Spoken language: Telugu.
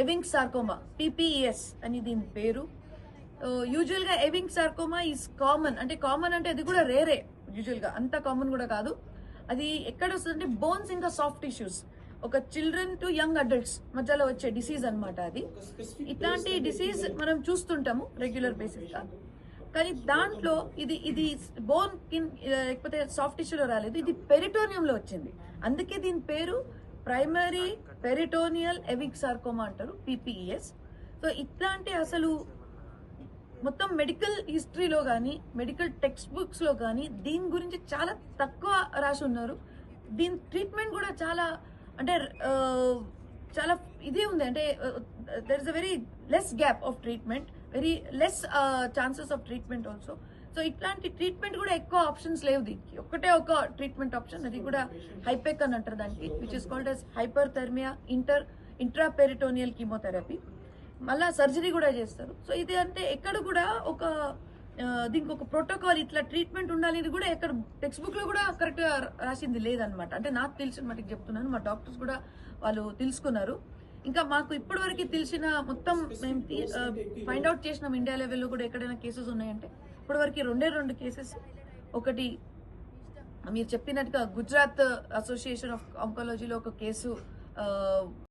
ఎవింగ్ సార్కోమా పిపిఎస్ అని దీని పేరు. యూజువల్గా ఎవింగ్ సార్కోమా ఈస్ కామన్ అంటే కామన్ అంటే అది కూడా రేరే యూజువల్గా అంత కామన్ కూడా కాదు. అది ఎక్కడ వస్తుందంటే బోన్స్ ఇంకా సాఫ్ట్ టిష్యూస్ ఒక చిల్డ్రన్ టు యంగ్ అడల్ట్స్ మధ్యలో వచ్చే డిసీజ్ అన్నమాట అది. ఇట్లాంటి డిసీజ్ మనం చూస్తుంటాము రెగ్యులర్ బేసిస్గా. కానీ దాంట్లో ఇది ఇది బోన్ కిన్ లేకపోతే సాఫ్ట్ టిష్యూలో రాలేదు. ఇది పెరిటోనియంలో వచ్చింది. అందుకే దీని పేరు ప్రైమరీ పెరిటోనియల్ ఎవిక్ సార్కోమా అంటారు పిపిఎస్ సో ఇట్లాంటి అసలు మొత్తం మెడికల్ హిస్టరీలో కానీ మెడికల్ టెక్స్ట్ బుక్స్లో కానీ దీని గురించి చాలా తక్కువ రాసి ఉన్నారు. దీని ట్రీట్మెంట్ కూడా చాలా అంటే చాలా ఇదే ఉంది. అంటే there is a very less gap of treatment very less chances of treatment also so ఇట్లాంటి ట్రీట్మెంట్ కూడా ఎక్కువ ఆప్షన్స్ లేవు దీనికి. ఒకటే ఒక ట్రీట్మెంట్ ఆప్షన్ అది కూడా హైపెక్ అని అంటారు దానికి which is called as hyperthermia inter intraperitoneal chemotherapy మళ్ళా సర్జరీ కూడా చేస్తారు. సో ఇది అంటే ఎక్కడ కూడా ఒక దీనికి ఒక ప్రోటోకాల్ ఇట్లా ట్రీట్మెంట్ ఉండాలి ఇది కూడా ఎక్కడ టెక్స్ట్ బుక్లో కూడా కరెక్ట్గా రాసింది లేదనమాట అంటే నాకు తెలిసిన మటుకు చెప్తున్నాను మా డాక్టర్స్ కూడా వాళ్ళు తెలుసుకున్నారు. ఇంకా మాకు ఇప్పటి వరకు తెలిసిన మొత్తం మేము ఫైండ్ అవుట్ చేసినాం ఇండియా లెవెల్లో కూడా ఎక్కడైనా కేసెస్ ఉన్నాయంటే. ఇప్పటి వరకు రెండే రెండు కేసెస్ ఒకటి మీరు చెప్పినట్టుగా గుజరాత్ అసోసియేషన్ ఆఫ్ ఆంకాలజీలో ఒక కేసు ఆ,